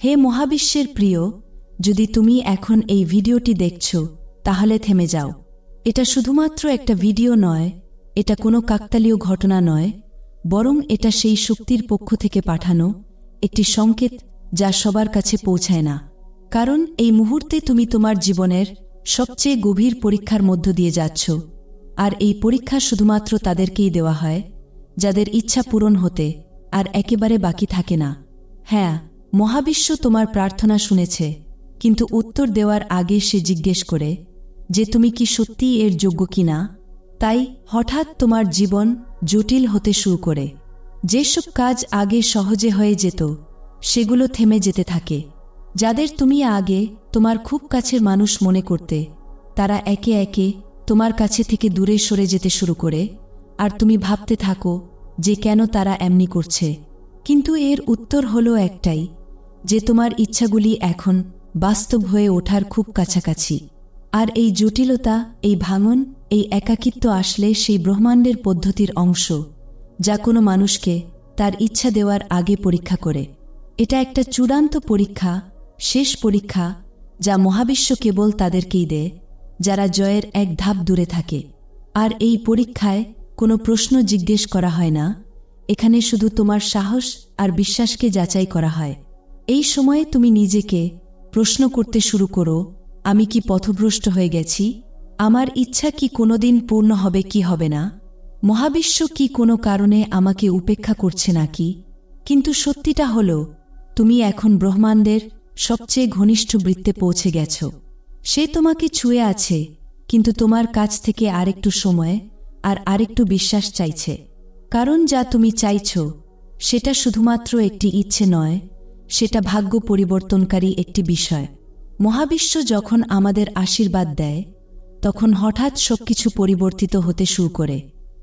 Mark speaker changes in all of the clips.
Speaker 1: হে মহাবিশ্বের প্রিয়, যদি তুমি এখন এই ভিডিওটি দেখছ, তাহলে থেমে যাও। এটা শুধুমাত্র একটা ভিডিও নয়, এটা কোনো কাকতালীয় ঘটনা নয়, বরং এটা সেই শক্তির পক্ষ থেকে পাঠানো একটি সংকেত যা সবার কাছে পৌঁছায় না। কারণ এই মুহূর্তে তুমি তোমার জীবনের সবচেয়ে গভীর পরীক্ষার মধ্য দিয়ে যাচ্ছ, আর এই পরীক্ষা শুধুমাত্র তাদেরকেই দেওয়া হয়, যাদের ইচ্ছা পূরণ হতে আর একেবারে বাকি থাকে না। হ্যাঁ মহাবিশ্ব তোমার প্রার্থনা শুনেছে, কিন্তু উত্তর দেওয়ার আগে সে জিজ্ঞেস করে, যে তুমি কি সত্যিই এর যোগ্য কিনা? তাই হঠাৎ তোমার জীবন জটিল হতে শুরু করে। যেসব কাজ আগে সহজে হয়ে যেত, সেগুলো থেমে যেতে থাকে। যাদের তুমি আগে তোমার খুব কাছের মানুষ মনে করতে, তারা একে একে তোমার কাছে থেকে দূরে সরে যেতে শুরু করে। আর তুমি ভাবতে থাকো যে কেন তারা এমনি করছে। কিন্তু এর উত্তর হলো একটাই যে তোমার ইচ্ছাগুলি এখন বাস্তব হয়ে ওঠার খুব কাছাকাছি। আর এই জটিলতা, এই ভাঙন, এই একাকিত্ব আসলে সেই ব্রহ্মাণ্ডের পদ্ধতির অংশ, যা কোনো মানুষকে তার ইচ্ছা দেওয়ার আগে পরীক্ষা করে। এটা একটা চূড়ান্ত পরীক্ষা, শেষ পরীক্ষা, যা মহাবিশ্ব কেবল তাদেরকেই দেয়, যারা জয়ের এক ধাপ দূরে থাকে। আর এই পরীক্ষায় কোনো প্রশ্ন জিজ্ঞেস করা হয় না, এখানে শুধু তোমার সাহস আর বিশ্বাসকে যাচাই করা হয়। এই সময়ে তুমি নিজেকে প্রশ্ন করতে শুরু করো, আমি কি পথভ্রষ্ট হয়ে গেছি? আমার ইচ্ছা কি কোনোদিন পূর্ণ হবে, কি হবে না? মহাবিশ্ব কি কোনো কারণে আমাকে উপেক্ষা করছে নাকি? কিন্তু সত্যিটা হল, তুমি এখন ব্রহ্মাণ্ডের সবচেয়ে ঘনিষ্ঠ বৃত্তে পৌঁছে গেছ। সে তোমাকে ছুঁয়ে আছে, কিন্তু তোমার কাছ থেকে আরেকটু সময় আর আরেকটু বিশ্বাস চাইছে। কারণ যা তুমি চাইছ, সেটা শুধুমাত্র একটি ইচ্ছে নয় সেটা ভাগ্য পরিবর্তনকারী একটি বিষয়। মহাবিশ্ব যখন আমাদের আশীর্বাদ দেয়, তখন হঠাৎ সবকিছু পরিবর্তিত হতে শুরু করে।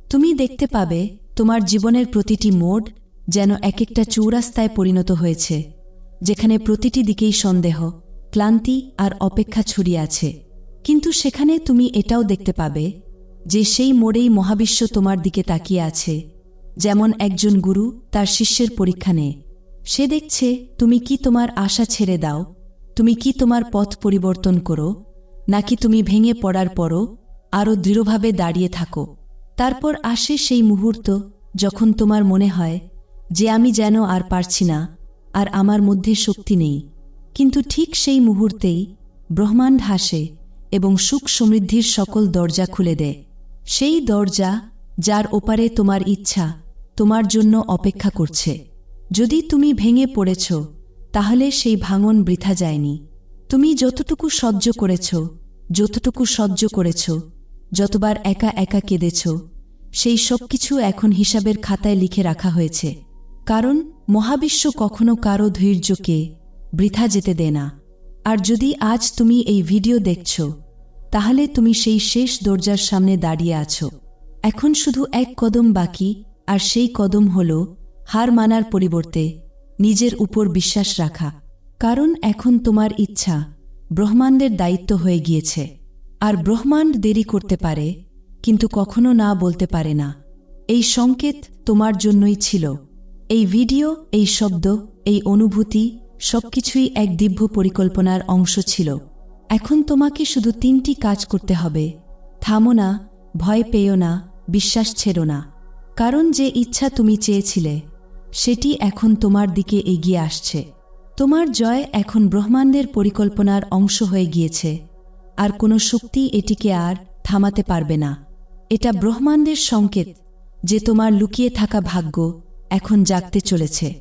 Speaker 1: তুমি দেখতে পাবে, তোমার জীবনের প্রতিটি মোড যেন এক একটা চৌরাস্তায় পরিণত হয়েছে, যেখানে প্রতিটি দিকেই সন্দেহ, ক্লান্তি আর অপেক্ষা ছড়িয়ে আছে। কিন্তু সেখানে তুমি এটাও দেখতে পাবে যে সেই মোড়েই মহাবিশ্ব তোমার দিকে তাকিয়ে আছে, যেমন একজন গুরু তার শিষ্যের পরীক্ষা নেয়। সে দেখছে, তুমি কি তোমার আশা ছেড়ে দাও? তুমি কি তোমার পথ পরিবর্তন করো? নাকি তুমি ভেঙে পড়ার পরও আরও দৃঢ়ভাবে দাঁড়িয়ে থাকো? তারপর আসে সেই মুহূর্ত যখন তোমার মনে হয় যে আমি যেন আর পারছি না, আর আমার মধ্যে শক্তি নেই। কিন্তু ঠিক সেই মুহূর্তেই ব্রহ্মাণ্ড হাসে এবং সুখ সমৃদ্ধির সকল দরজা খুলে দেয়। সেই দরজা যার ওপারে তোমার ইচ্ছা, তোমার জন্য অপেক্ষা করছে। যদি তুমি ভেঙে পড়েছ, তাহলে সেই ভাঙন বৃথা যায়নি। তুমি যতটুকু সহ্য করেছ, যতটুকু সহ্য করেছ, যতবার একা একা কেঁদেছ, সেই সব কিছু এখন হিসাবের খাতায় লিখে রাখা হয়েছে। কারণ মহাবিশ্ব কখনো কারও ধৈর্যকে বৃথা যেতে দেয় না। আর যদি আজ তুমি এই ভিডিও দেখছ, তাহলে তুমি সেই শেষ দরজার সামনে দাঁড়িয়ে আছো। এখন শুধু এক কদম বাকি, আর সেই কদম হল হার মানার পরিবর্তে নিজের উপর বিশ্বাস রাখা। কারণ এখন তোমার ইচ্ছা ব্রহ্মাণ্ডের দায়িত্ব হয়ে গিয়েছে। আর ব্রহ্মাণ্ড দেরি করতে পারে, কিন্তু কখনো না বলতে পারে না। এই সংকেত তোমার জন্যই ছিল। এই ভিডিও, এই শব্দ, এই অনুভূতি সবকিছুই এক দিব্য পরিকল্পনার অংশ ছিল। এখন তোমাকে শুধু তিনটি কাজ করতে হবে। থামো না, ভয় পেও না, বিশ্বাস ছেড়ো না। কারণ যে ইচ্ছা তুমি চেয়েছিলে সেটি এখন তোমার দিকে এগিয়ে আসছে। তোমার জয় এখন ব্রহ্মাণ্ডের পরিকল্পনার অংশ হয়ে গিয়েছে। আর কোনো শক্তি এটিকে আর থামাতে পারবে না। এটা ব্রহ্মাণ্ডের সংকেত যে তোমার লুকিয়ে থাকা ভাগ্য এখন জাগতে চলেছে।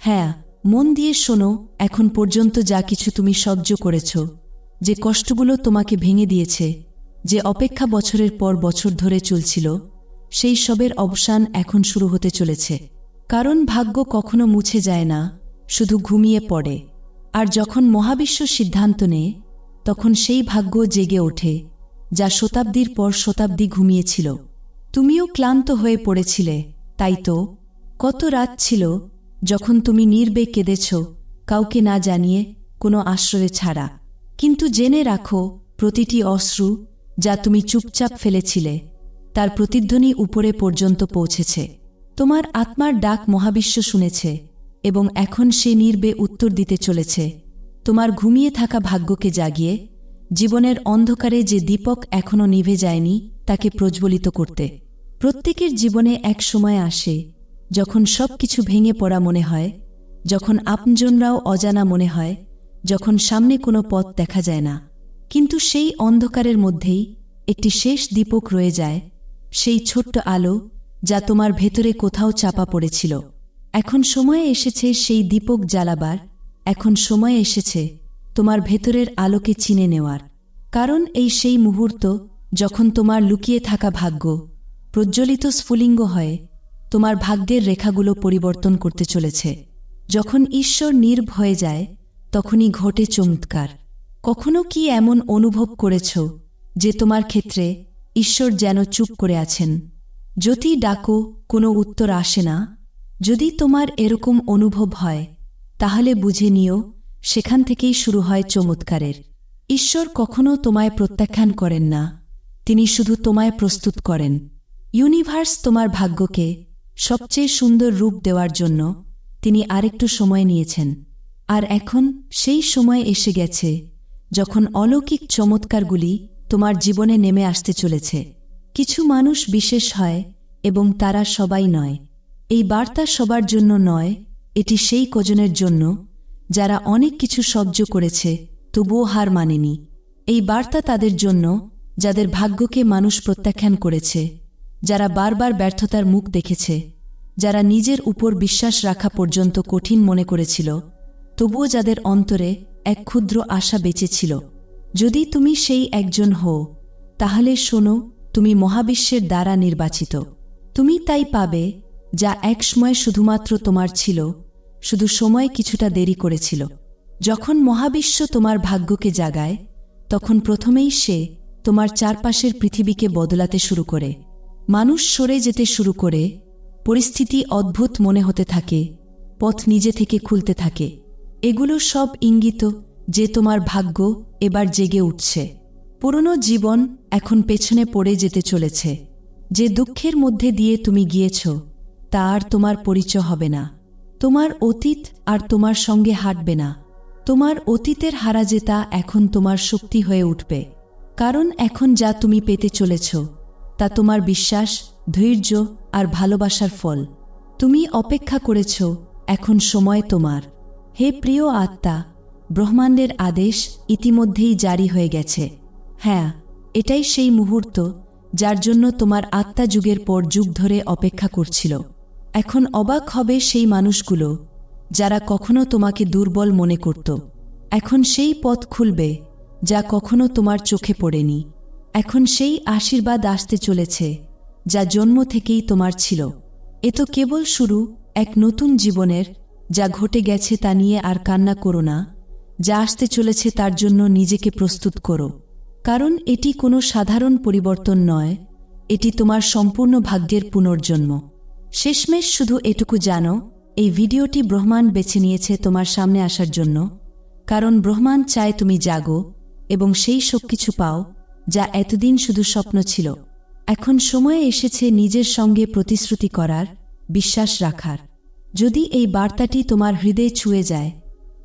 Speaker 1: হ্যাঁ মন দিয়ে শোনো, এখন পর্যন্ত যা কিছু তুমি সহ্য করেছ, যে কষ্টগুলো তোমাকে ভেঙে দিয়েছে, যে অপেক্ষা বছরের পর বছর ধরে চলছিল, সেই সবের অবসান এখন শুরু হতে চলেছে। কারণ ভাগ্য কখনো মুছে যায় না, শুধু ঘুমিয়ে পড়ে। আর যখন মহাবিশ্ব সিদ্ধান্ত নেয়, তখন সেই ভাগ্য জেগে ওঠে, যা শতাব্দীর পর শতাব্দী ঘুমিয়েছিল। তুমিও ক্লান্ত হয়ে পড়েছিলে, তাই তো? কত রাত ছিল যখন তুমি নির্বে কেঁদেছ, কাউকে না জানিয়ে কোনো আশ্রয়ে ছাড়া। কিন্তু জেনে রাখো, প্রতিটি অশ্রু যা তুমি চুপচাপ ফেলেছিলে, তার প্রতিধ্বনি উপরে পর্যন্ত পৌঁছেছে। তোমার আত্মার ডাক মহাবিশ্ব শুনেছে এবং এখন সে নির্বে উত্তর দিতে চলেছে। তোমার ঘুমিয়ে থাকা ভাগ্যকে জাগিয়ে, জীবনের অন্ধকারে যে দীপক এখনও নিভে যায়নি, তাকে প্রজ্বলিত করতে। প্রত্যেকের জীবনে এক সময় আসে, যখন সব কিছু ভেঙে পড়া মনে হয়, যখন আপনজনরাও অজানা মনে হয়, যখন সামনে কোনো পথ দেখা যায় না। কিন্তু সেই অন্ধকারের মধ্যেই একটি শেষ দীপক রয়ে যায়, সেই ছোট্ট আলো যা তোমার ভেতরে কোথাও চাপা পড়েছিল। এখন সময় এসেছে সেই দীপক জ্বালাবার, এখন সময় এসেছে তোমার ভেতরের আলোকে চিনে নেওয়ার। কারণ এই সেই মুহূর্ত যখন তোমার লুকিয়ে থাকা ভাগ্য, প্রজ্বলিত স্ফুলিঙ্গ হয়ে তোমার ভাগ্যের রেখাগুলো পরিবর্তন করতে চলেছে। যখন ঈশ্বর নির্ভ হয়ে যায়, তখনই ঘটে চমৎকার। কখনো কি এমন অনুভব করেছ যে তোমার ক্ষেত্রে ঈশ্বর যেন চুপ করে আছেন? যদি ডাকো, কোনো উত্তর আসে না। যদি তোমার এরকম অনুভব হয়, তাহলে বুঝে নিও, সেখান থেকেই শুরু হয় চমৎকারের। ঈশ্বর কখনো তোমায় প্রত্যাখ্যান করেন না। তিনি শুধু তোমায় প্রস্তুত করেন। ইউনিভার্স তোমার ভাগ্যকে সবচেয়ে সুন্দর রূপ দেওয়ার জন্য তিনি আরেকটু সময় নিয়েছেন। আর এখন সেই সময় এসে গেছে, যখন অলৌকিক চমৎকারগুলি তোমার জীবনে নেমে আসতে চলেছে। কিছু মানুষ বিশেষ হয় এবং তারা সবাই নয়। এই বার্তা সবার জন্য নয়, এটি সেই কজনের জন্য, যারা অনেক কিছু সহ্য করেছে, তবুও হার মানেনি। এই বার্তা তাদের জন্য, যাদের ভাগ্যকে মানুষ প্রত্যাখ্যান করেছে, যারা বারবার ব্যর্থতার মুখ দেখেছে, যারা নিজের উপর বিশ্বাস রাখা পর্যন্ত কঠিন মনে করেছিল, তবুও যাদের অন্তরে এক ক্ষুদ্র আশা বেঁচেছিল। যদি তুমি সেই একজন হও, তাহলে শোনো তুমি মহাবিশ্বের দ্বারা নির্বাচিত। তুমি তাই পাবে, যা একসময় শুধুমাত্র তোমার ছিল, শুধু সময় কিছুটা দেরি করেছিল। যখন মহাবিশ্ব তোমার ভাগ্যকে জাগায়, তখন প্রথমেই সে তোমার চারপাশের পৃথিবীকে বদলাতে শুরু করে। মানুষ সরে যেতে শুরু করে, পরিস্থিতি অদ্ভুত মনে হতে থাকে, পথ নিজে থেকে খুলতে থাকে। এগুলো সব ইঙ্গিত যে তোমার ভাগ্য এবার জেগে উঠছে। পুরনো জীবন এখন পেছনে পড়ে যেতে চলেছে। যে দুঃখের মধ্যে দিয়ে তুমি গিয়েছ, তা আর তোমার পরিচয় হবে না। তোমার অতীত আর তোমার সঙ্গে হাঁটবে না। তোমার অতীতের হারা জেতা এখন তোমার শক্তি হয়ে উঠবে। কারণ এখন যা তুমি পেতে চলেছ, তা তোমার বিশ্বাস, ধৈর্য আর ভালোবাসার ফল। তুমি অপেক্ষা করেছ, এখন সময় তোমার। হে প্রিয় আত্মা, ব্রহ্মাণ্ডের আদেশ ইতিমধ্যেই জারি হয়ে গেছে। হ্যাঁ এটাই সেই মুহূর্ত যার জন্য তোমার আত্মা যুগের পর যুগ ধরে অপেক্ষা করছিল। এখন অবাক হবে সেই মানুষগুলো যারা কখনো তোমাকে দুর্বল মনে করত। এখন সেই পথ খুলবে যা কখনো তোমার চোখে পড়েনি। এখন সেই আশীর্বাদ আসতে চলেছে যা জন্ম থেকেই তোমার ছিল। এ তো কেবল শুরু এক নতুন জীবনের যা ঘটে গেছে তা নিয়ে আর কান্না করো না। যা আসতে চলেছে তার জন্য নিজেকে প্রস্তুত করো। কারণ এটি কোনো সাধারণ পরিবর্তন নয়, এটি তোমার সম্পূর্ণ ভাগ্যের পুনর্জন্ম। শেষমেশ শুধু এটুকু জানো, এই ভিডিওটি ব্রহ্মাণ্ড বেছে নিয়েছে তোমার সামনে আসার জন্য, কারণ ব্রহ্মাণ্ড চায় তুমি জাগো এবং সেই সব কিছু পাও যা এতদিন শুধু স্বপ্ন ছিল। এখন সময় এসেছে নিজের সঙ্গে প্রতিশ্রুতি করার, বিশ্বাস রাখার। যদি এই বার্তাটি তোমার হৃদয়ে ছুঁয়ে যায়,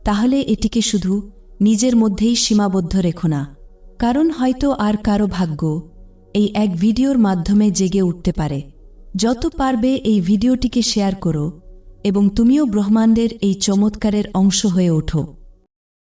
Speaker 1: তাহলে এটিকে শুধু নিজের মধ্যেই সীমাবদ্ধ রেখো না। কারণ হয়তো আর কারও ভাগ্য এই এক ভিডিওর মাধ্যমে জেগে উঠতে পারে। যত পারবে এই ভিডিওটিকে শেয়ার করো এবং তুমিও ব্রহ্মাণ্ডের এই চমৎকারের অংশ হয়ে ওঠো।